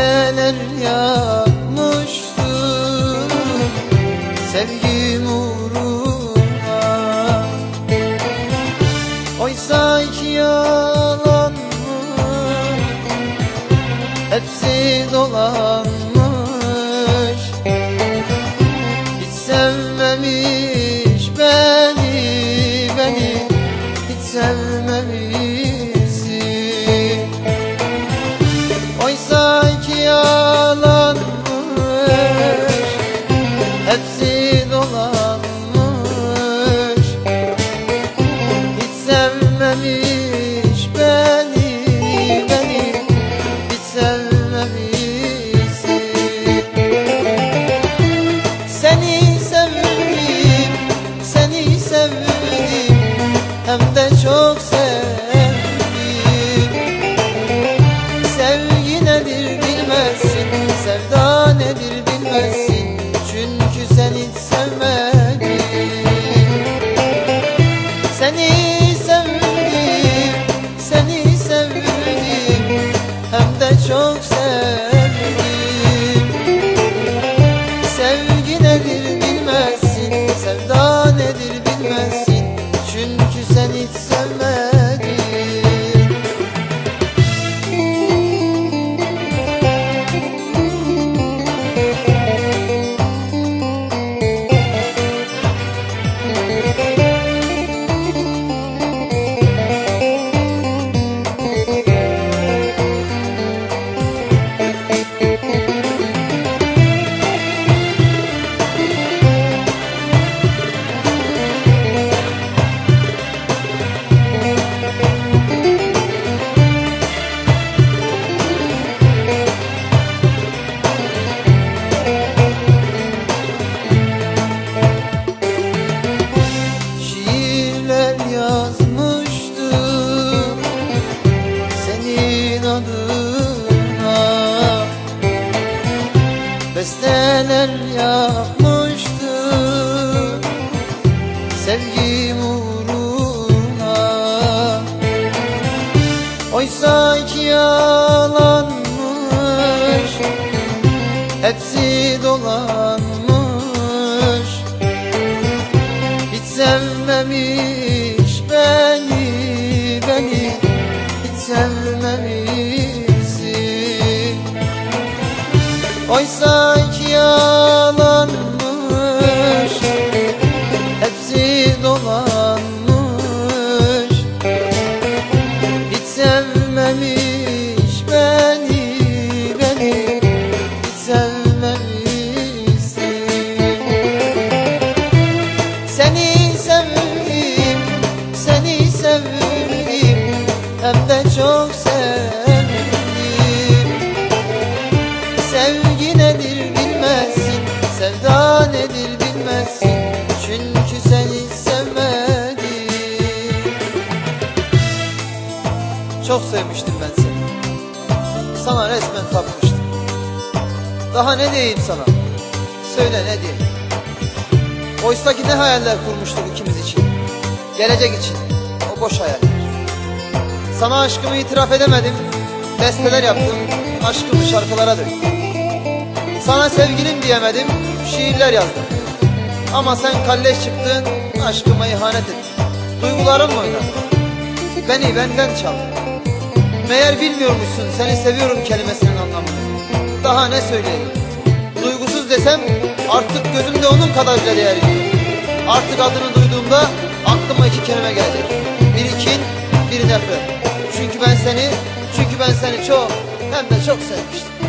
neler yapmıştık Sevgi Adına Besteler yapmıştım Sevgim uğruna. Oysa ki yalanmış Hepsi dolanmış. Hiç sevmemiş Oysa ki yalanmış, hepsi dolanmış. Hiç sevmemiş beni, beni hiç sevmemişsin. Seni sevdim, seni sevdim Hem de çok sevdim Çok sevmiştim ben seni. Sana resmen tapmıştım. Daha ne diyeyim sana? Söyle ne diyeyim? Oysa ki ne hayaller kurmuştuk ikimiz için. Gelecek için. O boş hayaller Sana aşkımı itiraf edemedim. Besteler yaptım. Aşkımı şarkılara döktüm. Sana sevgilim diyemedim. Şiirler yazdım. Ama sen kalleş çıktın. Aşkıma ihanet ettin. Duygularımla oynadın. Beni benden çaldın Meğer bilmiyormuşsun Seni seviyorum kelimesinin anlamını Daha ne söyleyeyim Duygusuz desem artık gözümde onun kadar bile değer yok. Artık adını duyduğumda aklıma iki kelime gelecek. Bir kin, bir nefret. Çünkü ben seni, çünkü ben seni çok hem de çok sevmiştim.